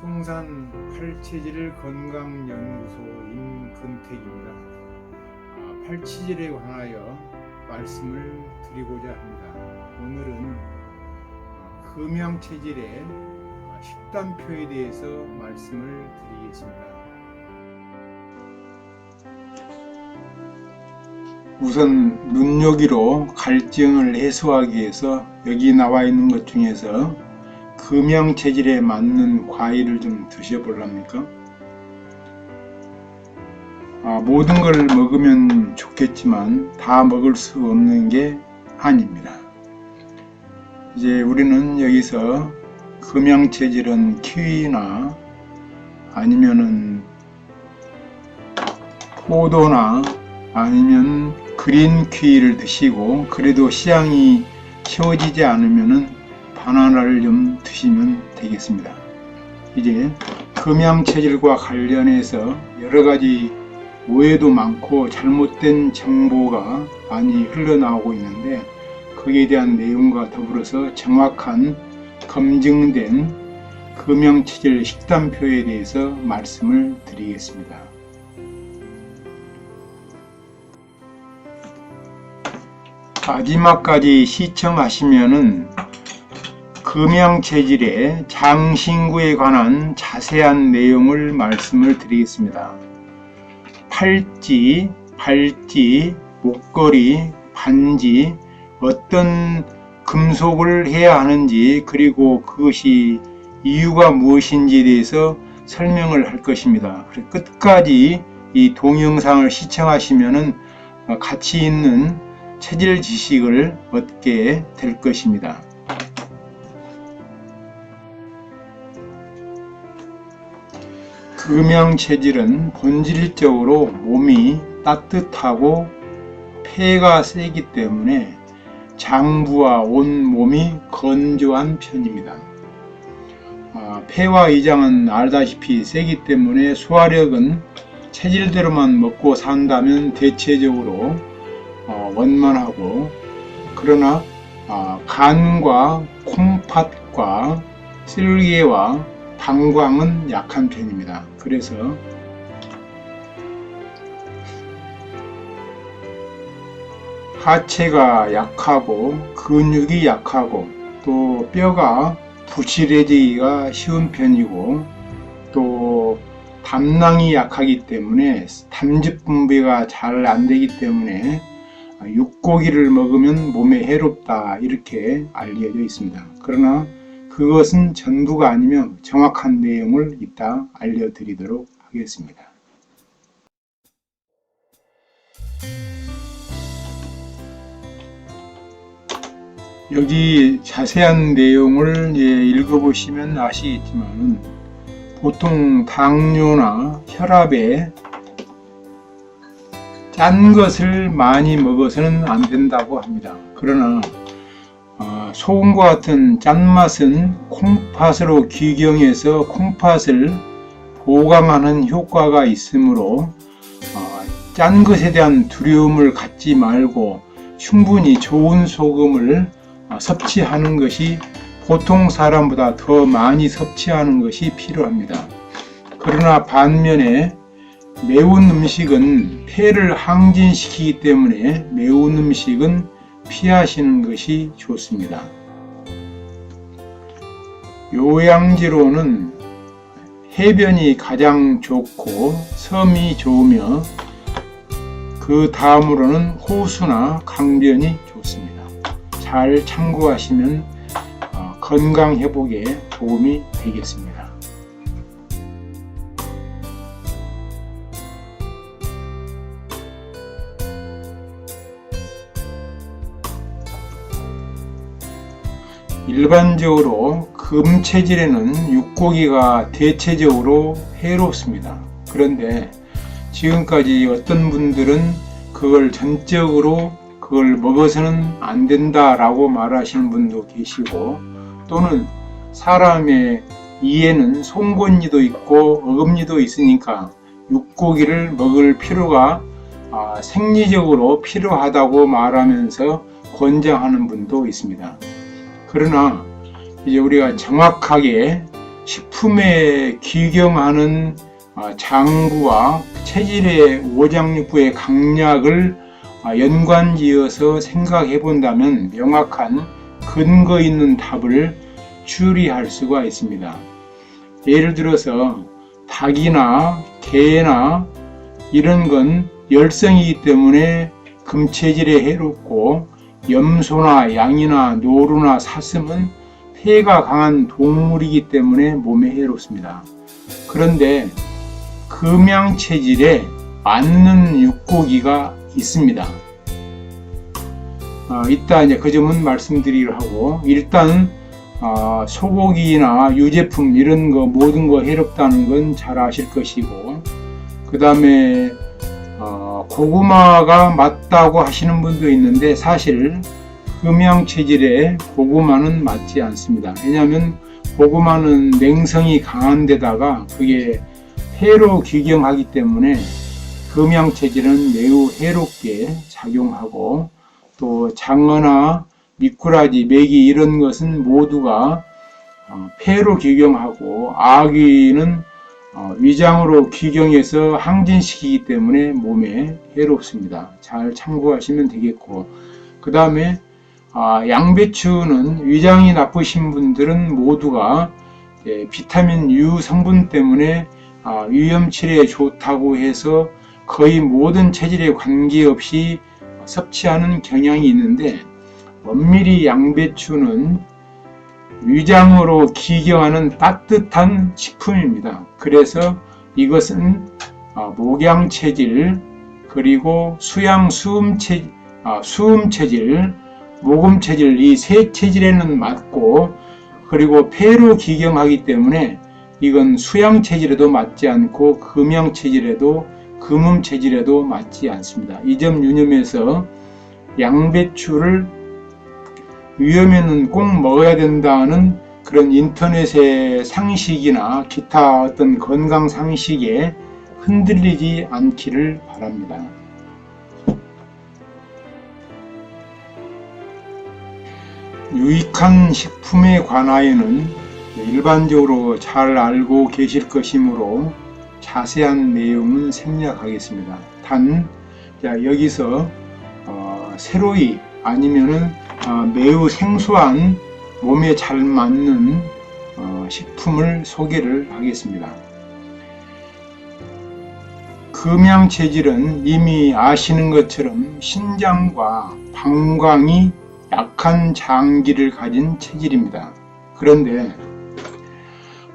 송산 팔체질 건강연구소 임근택입니다. 아, 팔체질에 관하여 말씀을 드리고자 합니다. 오늘은 아, 금양체질의 아, 식단표에 대해서 말씀을 드리겠습니다. 우선 눈요기로 갈증을 해소하기 위해서 여기 나와 있는 것 중에서 금양 체질에 맞는 과일을 좀 드셔볼랍니까? 아, 모든 걸 먹으면 좋겠지만 다 먹을 수 없는 게 아닙니다. 이제 우리는 여기서 금양 체질은 키위나 아니면은 포도나 아니면 그린 키위를 드시고 그래도 시향이 키워지지 않으면은 바나나를 좀 드시면 되겠습니다. 이제 금양 체질과 관련해서 여러 가지 오해도 많고 잘못된 정보가 많이 흘러나오고 있는데 거기에 대한 내용과 더불어서 정확한 검증된 금양 체질 식단표에 대해서 말씀을 드리겠습니다. 마지막까지 시청하시면은 금양 체질의 장신구에 관한 자세한 내용을 말씀을 드리겠습니다. 팔찌, 발찌, 목걸이, 반지, 어떤 금속을 해야 하는지, 그리고 그것이 이유가 무엇인지에 대해서 설명을 할 것입니다. 끝까지 이 동영상을 시청하시면은 가치 있는 체질 지식을 얻게 될 것입니다. 금양 체질은 본질적으로 몸이 따뜻하고 폐가 세기 때문에 장부와 온 몸이 건조한 편입니다. 아, 폐와 위장은 알다시피 세기 때문에 소화력은 체질대로만 먹고 산다면 대체적으로 어, 원만하고 그러나 아, 간과 콩팥과 쓸개와 방광은 약한 편입니다. 그래서 하체가 약하고 근육이 약하고 또 뼈가 부실해지기가 쉬운 편이고 또 담낭이 약하기 때문에 담즙 분비가 잘 안 되기 때문에 육고기를 먹으면 몸에 해롭다 이렇게 알려져 있습니다. 그러나 그것은 전부가 아니며 정확한 내용을 이따 알려드리도록 하겠습니다. 여기 자세한 내용을 예, 읽어보시면 아시겠지만 보통 당뇨나 혈압에 짠 것을 많이 먹어서는 안 된다고 합니다. 그러나 어, 소금과 같은 짠맛은 콩팥으로 귀경해서 콩팥을 보강하는 효과가 있으므로 어, 짠 것에 대한 두려움을 갖지 말고 충분히 좋은 소금을 어, 섭취하는 것이 보통 사람보다 더 많이 섭취하는 것이 필요합니다. 그러나 반면에 매운 음식은 폐를 항진시키기 때문에 매운 음식은 피하시는 것이 좋습니다. 요양지로는 해변이 가장 좋고 섬이 좋으며 그 다음으로는 호수나 강변이 좋습니다. 잘 참고하시면 어, 건강 회복에 도움이 되겠습니다. 일반적으로 금 체질에는 육고기가 대체적으로 해롭습니다. 그런데 지금까지 어떤 분들은 그걸 전적으로 그걸 먹어서는 안 된다라고 말하시는 분도 계시고 또는 사람의 이에는 송곳니도 있고 어금니도 있으니까 육고기를 먹을 필요가 아, 생리적으로 필요하다고 말하면서 권장하는 분도 있습니다. 그러나 이제 우리가 정확하게 식품에 기경하는 아, 장부와 체질의 오장육부의 강약을 아, 연관지어서 생각해 본다면 명확한 근거 있는 답을 추리할 수가 있습니다. 예를 들어서 닭이나 개나 이런 건 열성이기 때문에 금체질에 해롭고 염소나 양이나 노루나 사슴은 폐가 강한 동물이기 때문에 몸에 해롭습니다. 그런데 금양 체질에 맞는 육고기가 있습니다. 어, 이따 이제 그 점은 말씀드리려 하고 일단 어, 소고기나 유제품 이런 거 모든 거 해롭다는 건 잘 아실 것이고 그 다음에 어, 고구마가 맞다고 하시는 분도 있는데 사실 금양 체질에 고구마는 맞지 않습니다. 왜냐하면 고구마는 냉성이 강한 데다가 그게 폐로 기경하기 때문에 금양 체질은 매우 해롭게 작용하고 또 장어나 미꾸라지, 메기 이런 것은 모두가 어, 폐로 기경하고 아귀는 어, 위장으로 기경해서 항진시키기 때문에 몸에 해롭습니다. 잘 참고하시면 되겠고 그 다음에 아, 양배추는 위장이 나쁘신 분들은 모두가 예, 비타민 U 성분 때문에 아, 위염치레에 좋다고 해서 거의 모든 체질에 관계없이 섭취하는 경향이 있는데 엄밀히 양배추는 위장으로 기경하는 따뜻한 식품입니다. 그래서 이것은 아, 목양 체질 그리고 수양 수음 체 아, 수음 체질 모금 체질 이 세 체질에는 맞고 그리고 폐로 기경하기 때문에 이건 수양 체질에도 맞지 않고 금양 체질에도 금음 체질에도 맞지 않습니다. 이 점 유념해서 양배추를 위험에는 꼭 먹어야 된다는 그런 인터넷의 상식이나 기타 어떤 건강 상식에 흔들리지 않기를 바랍니다. 유익한 식품에 관하여는 일반적으로 잘 알고 계실 것이므로 자세한 내용은 생략하겠습니다. 단 자, 여기서 어, 새로이 아니면은 어, 매우 생소한 몸에 잘 맞는 어, 식품을 소개를 하겠습니다. 금양 체질은 이미 아시는 것처럼 신장과 방광이 약한 장기를 가진 체질입니다. 그런데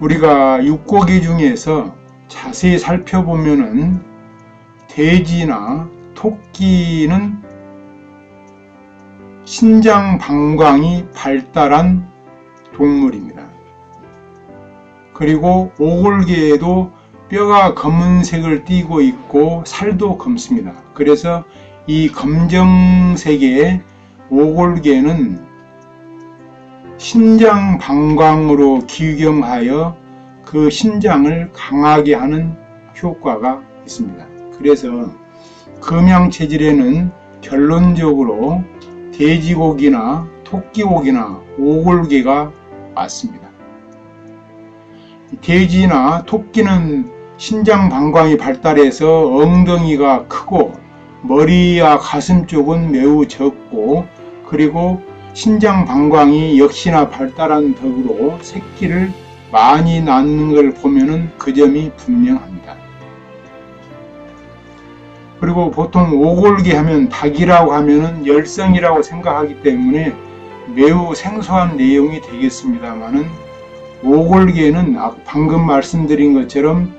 우리가 육고기 중에서 자세히 살펴보면은 돼지나 토끼는 신장 방광이 발달한 동물입니다. 그리고 오골개에도 뼈가 검은색을 띠고 있고 살도 검습니다. 그래서 이 검정색의 오골개는 신장 방광으로 기경하여 그 신장을 강하게 하는 효과가 있습니다. 그래서 금양 체질에는 결론적으로 돼지고기나 토끼고기나 오골개가 맞습니다. 돼지나 토끼는 신장 방광이 발달해서 엉덩이가 크고 머리와 가슴 쪽은 매우 적고 그리고 신장 방광이 역시나 발달한 덕으로 새끼를 많이 낳는 걸 보면은 그 점이 분명합니다. 그리고 보통 오골개 하면 닭이라고 하면은 열성이라고 생각하기 때문에 매우 생소한 내용이 되겠습니다만은 오골개는 아, 방금 말씀드린 것처럼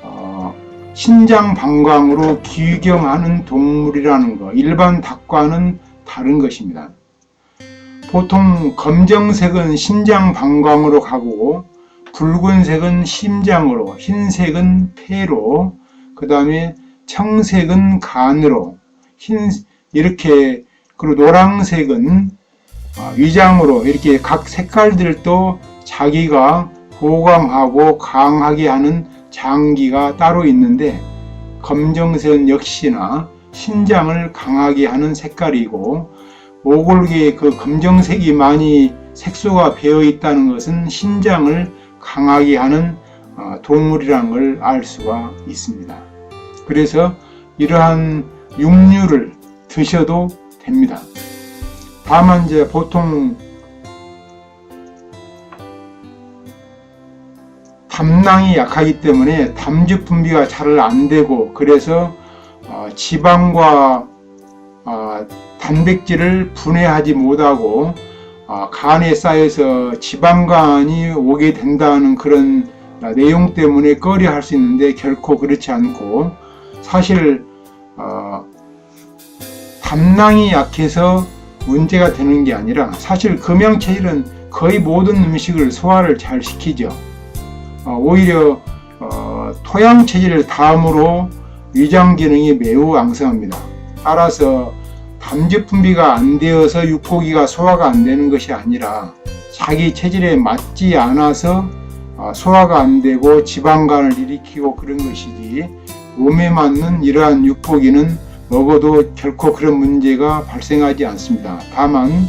어, 신장 방광으로 기경하는 동물이라는 거 일반 닭과는 다른 것입니다. 보통 검정색은 신장 방광으로 가고 붉은색은 심장으로 흰색은 폐로 그 다음에 청색은 간으로 흰 이렇게 그리고 노란색은 어, 위장으로 이렇게 각 색깔들도 자기가 보강하고 강하게 하는 장기가 따로 있는데 검정색은 역시나 신장을 강하게 하는 색깔이고 오골계에 그 검정색이 많이 색소가 배어 있다는 것은 신장을 강하게 하는 어, 동물이라는 걸 알 수가 있습니다. 그래서 이러한 육류를 드셔도 됩니다. 다만 이제 보통 담낭이 약하기 때문에 담즙 분비가 잘 안 되고 그래서 어, 지방과 어, 단백질을 분해하지 못하고 어, 간에 쌓여서 지방간이 오게 된다는 그런 내용 때문에 꺼려 할 수 있는데 결코 그렇지 않고 사실 어, 담낭이 약해서 문제가 되는 게 아니라 사실 금양체질은 거의 모든 음식을 소화를 잘 시키죠. 어, 오히려 어, 토양 체질 다음으로 위장 기능이 매우 왕성합니다. 따라서 담즙 분비가 안 되어서 육고기가 소화가 안 되는 것이 아니라 자기 체질에 맞지 않아서 어, 소화가 안 되고 지방간을 일으키고 그런 것이지 몸에 맞는 이러한 육고기는 먹어도 결코 그런 문제가 발생하지 않습니다. 다만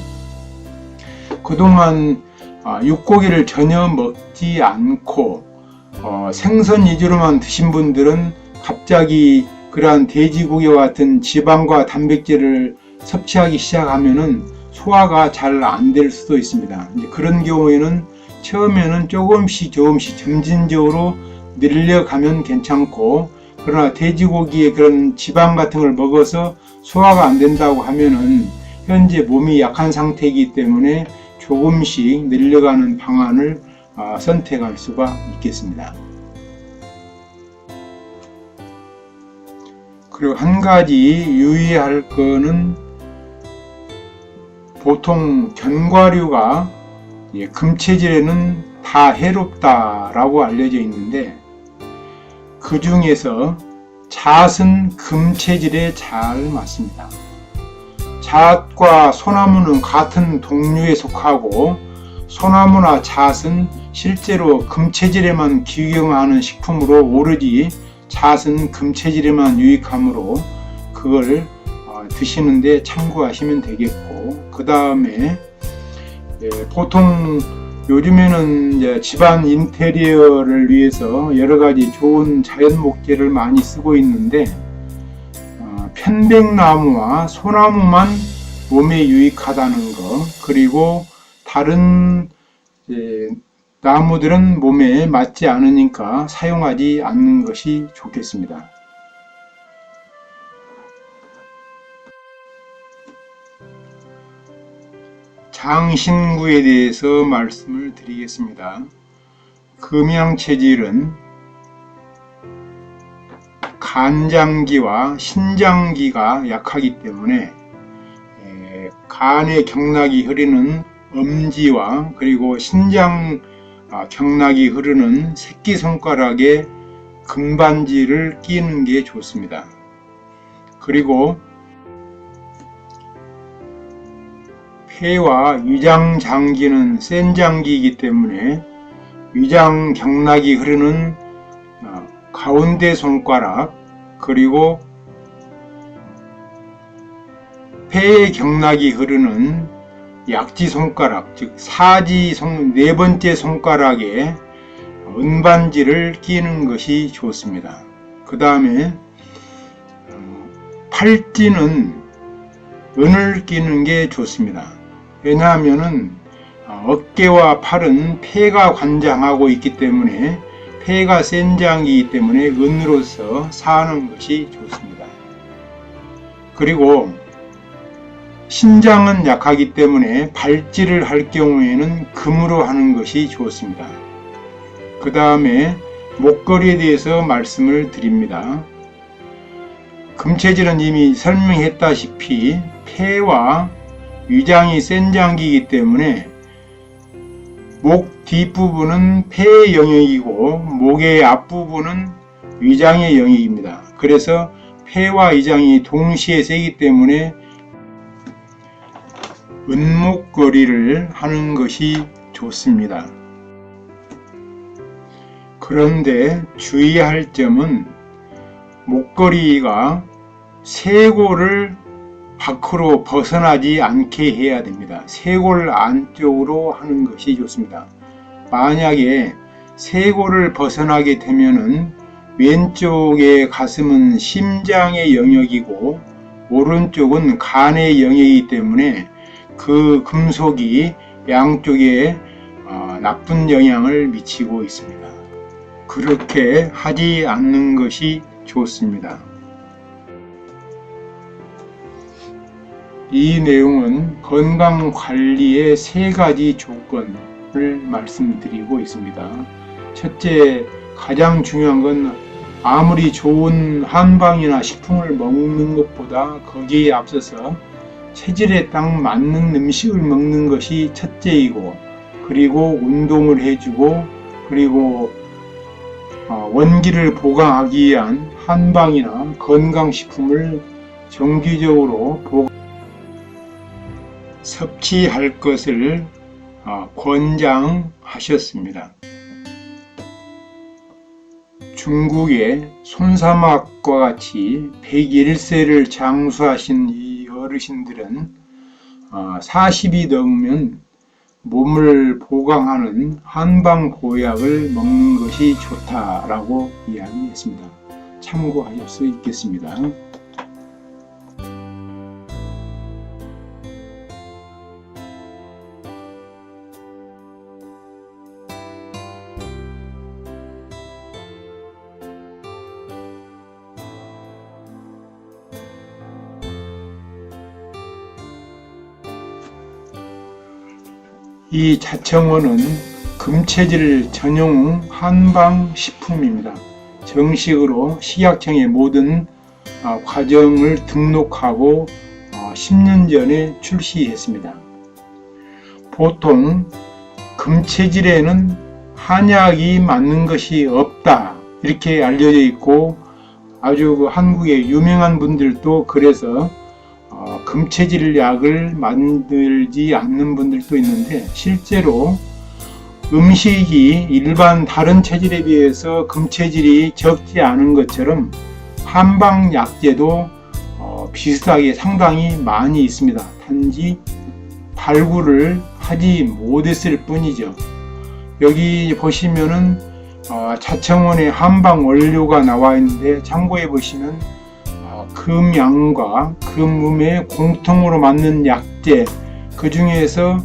그동안 아, 육고기를 전혀 먹지 않고 어, 생선 위주로만 드신 분들은 갑자기 그러한 돼지고기와 같은 지방과 단백질을 섭취하기 시작하면은 소화가 잘 안 될 수도 있습니다. 그런 경우에는 처음에는 조금씩 조금씩 점진적으로 늘려가면 괜찮고 그러나 돼지고기에 그런 지방 같은 걸 먹어서 소화가 안 된다고 하면은 현재 몸이 약한 상태이기 때문에 조금씩 늘려가는 방안을 아, 선택할 수가 있겠습니다. 그리고 한 가지 유의할 거는 보통 견과류가 금체질에는 다 해롭다라고 알려져 있는데 그 중에서 잣은 금체질에 잘 맞습니다. 잣과 소나무는 같은 동류에 속하고 소나무나 잣은 실제로 금체질에만 기용하는 식품으로 오로지 잣은 금체질에만 유익하므로 그걸 어, 드시는데 참고하시면 되겠고 그 다음에 예, 보통 요즘에는 이제 집안 인테리어를 위해서 여러 가지 좋은 자연 목재를 많이 쓰고 있는데 어, 편백나무와 소나무만 몸에 유익하다는 거 그리고 다른 나무들은 몸에 맞지 않으니까 사용하지 않는 것이 좋겠습니다. 장신구에 대해서 말씀을 드리겠습니다. 금양 체질은 간장기와 신장기가 약하기 때문에 간의 경락이 흐르는 엄지와 그리고 신장 아, 경락이 흐르는 새끼손가락에 금반지를 끼는 게 좋습니다. 그리고 폐와 위장 장기는 센 장기이기 때문에 위장 경락이 흐르는 어, 가운데 손가락 그리고 폐의 경락이 흐르는 약지 손가락 즉 사지 손, 네 번째 손가락에 은반지를 끼는 것이 좋습니다. 그 다음에 어, 팔찌는 은을 끼는 게 좋습니다. 왜냐하면은 어, 어깨와 팔은 폐가 관장하고 있기 때문에 폐가 센 장이기 때문에 은으로서 사는 것이 좋습니다. 그리고 신장은 약하기 때문에 발질을 할 경우에는 금으로 하는 것이 좋습니다. 그 다음에 목걸이에 대해서 말씀을 드립니다. 금체질은 이미 설명했다시피 폐와 위장이 센 장기이기 때문에 목 뒷부분은 폐의 영역이고 목의 앞부분은 위장의 영역입니다. 그래서 폐와 위장이 동시에 세기 때문에 은목걸이를 하는 것이 좋습니다. 그런데 주의할 점은 목걸이가 쇄골을 밖으로 벗어나지 않게 해야 됩니다. 쇄골 안쪽으로 하는 것이 좋습니다. 만약에 세골을 벗어나게 되면은 왼쪽의 가슴은 심장의 영역이고 오른쪽은 간의 영역이기 때문에 그 금속이 양쪽에 어, 나쁜 영향을 미치고 있습니다. 그렇게 하지 않는 것이 좋습니다. 이 내용은 건강 관리의 세 가지 조건을 말씀드리고 있습니다. 첫째, 가장 중요한 건 아무리 좋은 한방이나 식품을 먹는 것보다 거기에 앞서서 체질에 딱 맞는 음식을 먹는 것이 첫째이고 그리고 운동을 해주고 그리고 어, 원기를 보강하기 위한 한방이나 건강식품을 정기적으로 보강 섭취할 것을 어, 권장하셨습니다. 중국의 손사막과 같이 101세를 장수하신 이 어르신들은 40이 넘으면 몸을 보강하는 한방 보약을 먹는 것이 좋다라고 이야기했습니다. 참고하실 수 있겠습니다. 이 자청원은 금체질 전용 한방 식품입니다. 정식으로 식약청의 모든 어, 과정을 등록하고 10년 어, 전에 출시했습니다. 보통 금체질에는 한약이 맞는 것이 없다 이렇게 알려져 있고 아주 그 한국의 유명한 분들도 그래서 어, 금체질 약을 만들지 않는 분들도 있는데 실제로 음식이 일반 다른 체질에 비해서 금체질이 적지 않은 것처럼 한방 약제도 어, 비슷하게 상당히 많이 있습니다. 단지 발굴을 하지 못했을 뿐이죠. 여기 보시면은 어, 자청원의 한방 원료가 나와 있는데 참고해 보시면 금양과 금음의 공통으로 맞는 약재 그 중에서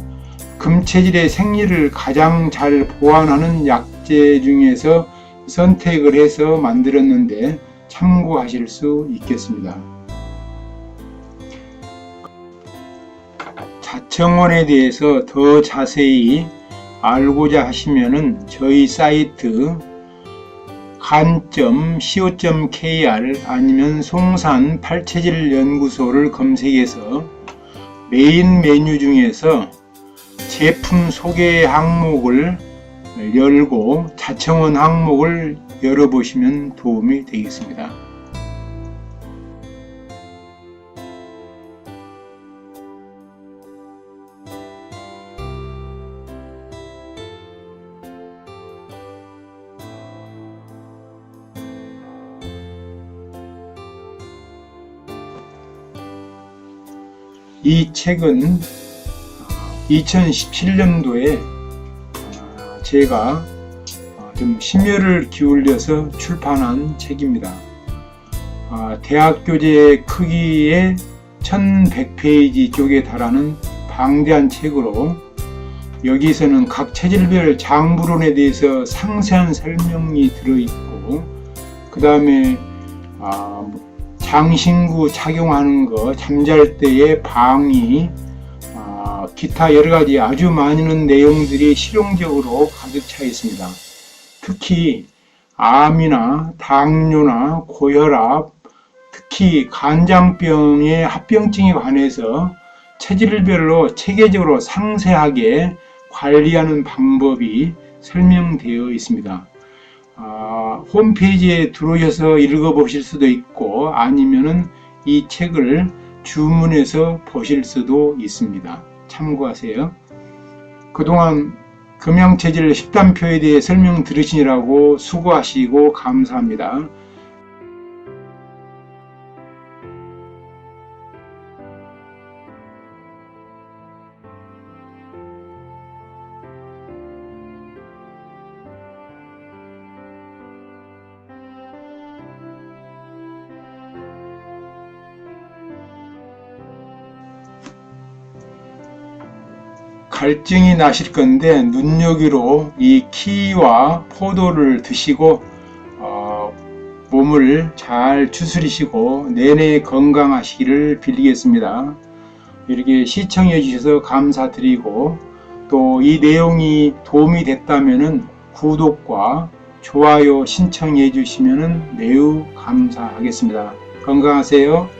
금체질의 생리를 가장 잘 보완하는 약재 중에서 선택을 해서 만들었는데 참고하실 수 있겠습니다. 자청원에 대해서 더 자세히 알고자 하시면 저희 사이트 간.co.kr 아니면 송산 팔체질 연구소를 검색해서 메인 메뉴 중에서 제품 소개 항목을 열고 자청원 항목을 열어보시면 도움이 되겠습니다. 이 책은 2017년도에 제가 좀 심혈을 기울여서 출판한 책입니다. 대학 교재 크기의 1100페이지 쪽에 달하는 방대한 책으로 여기서는 각 체질별 장부론에 대해서 상세한 설명이 들어있고 그 다음에 장신구 착용하는 거, 잠잘 때의 방위, 어, 기타 여러 가지 아주 많은 내용들이 실용적으로 가득 차 있습니다. 특히 암이나 당뇨나 고혈압, 특히 간장병의 합병증에 관해서 체질별로 체계적으로 상세하게 관리하는 방법이 설명되어 있습니다. 어, 홈페이지에 들어오셔서 읽어보실 수도 있고 아니면은 이 책을 주문해서 보실 수도 있습니다. 참고하세요. 그동안 금양체질 식단표에 대해 설명 들으시느라고 수고하시고 감사합니다. 갈증이 나실 건데 눈요기로 이 키와 포도를 드시고 어, 몸을 잘 추스리시고 내내 건강하시기를 빌리겠습니다. 이렇게 시청해 주셔서 감사드리고 또 이 내용이 도움이 됐다면은 구독과 좋아요 신청해 주시면 매우 감사하겠습니다. 건강하세요.